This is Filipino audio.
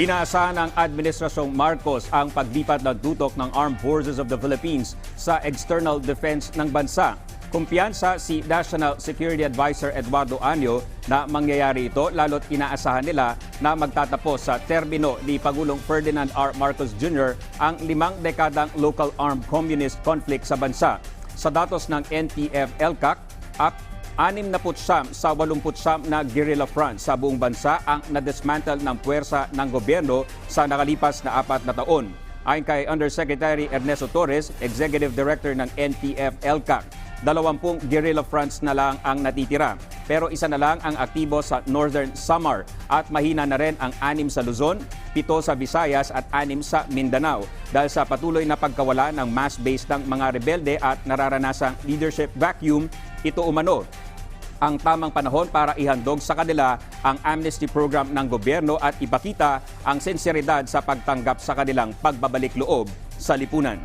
Inaasahan ng Administrasyong Marcos ang paglipat ng tutok ng Armed Forces of the Philippines sa external defense ng bansa. Kumpiyansa si National Security Advisor Eduardo Anyo na mangyayari ito lalo't inaasahan nila na magtatapos sa termino ni Pagulong Ferdinand R. Marcos Jr. ang limang dekadang local armed communist conflict sa bansa. Sa datos ng NTF-ELCAC, at 69 sa 89 na guerrilla front sa buong bansa ang nadismantle ng puwersa ng gobyerno sa nakalipas na apat na taon. Ayon kay Undersecretary Ernesto Torres, Executive Director ng NTF-ELCAC, dalawampung guerrilla fronts na lang ang natitira. Pero isa na lang ang aktibo sa Northern Samar at mahina na rin ang anim sa Luzon, pito sa Visayas at anim sa Mindanao dahil sa patuloy na pagkawala ng mass base ng mga rebelde at nararanasang leadership vacuum, ito umano ang tamang panahon para ihandog sa kanila ang amnesty program ng gobyerno at ipakita ang sinseridad sa pagtanggap sa kanilang pagbabalik loob sa lipunan.